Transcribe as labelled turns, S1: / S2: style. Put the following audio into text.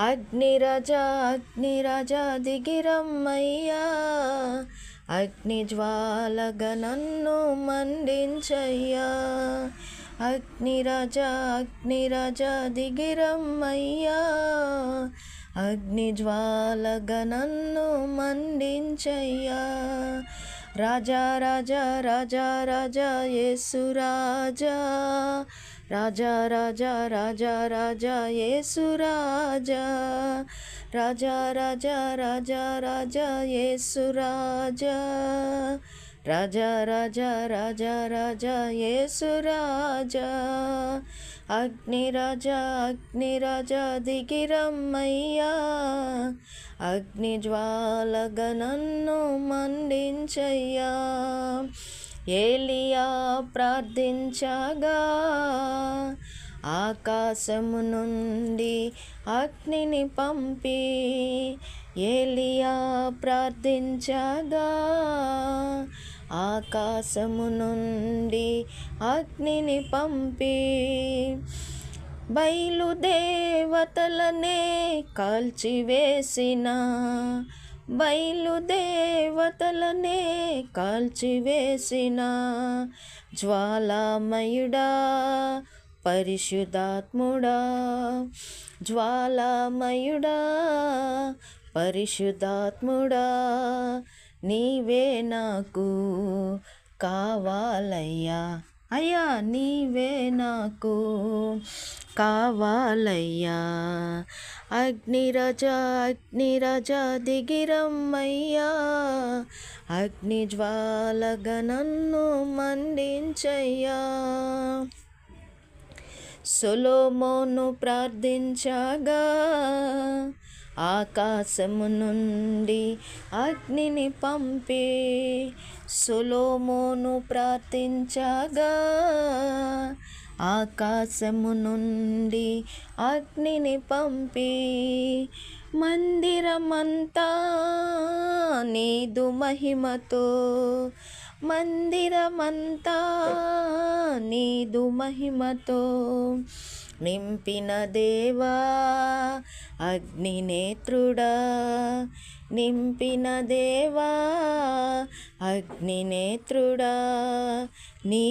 S1: అగ్నిరజ అగ్నిరజ దిగిరమ్మయ్యా. అగ్ని నన్ను మండించయ్యా. అగ్నిరజ అగ్నిరజ దిగిరమ్మయ్యా. అగ్నిజ్వాలగనన్ను నన్ను మండించయ్యా. రాజా రాజా రాజా రాజా యేసు రాజా. రాజా రాజా రాజా రాజా యేసు రాజా. రాజా రాజా రాజా రాజా యేసు రాజా. రాజా రాజా రాజా రాజా యేసు రాజా. అగ్ని రాజా అగ్ని రాజా దిగిరమ్మయ్యా. అగ్ని జ్వాలగా నన్ను మండించయ్యా. ఏలియా ప్రార్థించగా. ఆకాశము నుండి అగ్నిని పంపి ఏలియా ప్రార్థించగా. ఆకాశము నుండి అగ్నిని పంపి బయలుదేవతలనే కాల్చివేసిన. బయలుదేవతలనే కాల్చివేసిన. జ్వాలామయుడా పరిశుద్ధాత్ముడా జ్వాలామయుడా పరిశుద్ధాత్ముడా నీవే నాకు కావాలయ్యా. అయ్యా నీవే నాకు కావాలయ్యా. అగ్నిరజ అగ్నిరజ దిగిరమ్మయ్యా. అగ్నిజ్వాలగ నన్ను మండించయ్యా. సొలోమోను ప్రార్థించగా. ఆకాశము నుండి అగ్నిని పంపి సులోమోను ప్రార్థించగా. ఆకాశము నుండి అగ్నిని పంపి మందిరమంతా నీదు మహిమతో. మందిరమంతా నీదు మహిమతో. నింపిన దేవా అగ్నినేత్రుడా నింపిన దేవా అగ్నినేత్రుడా నీ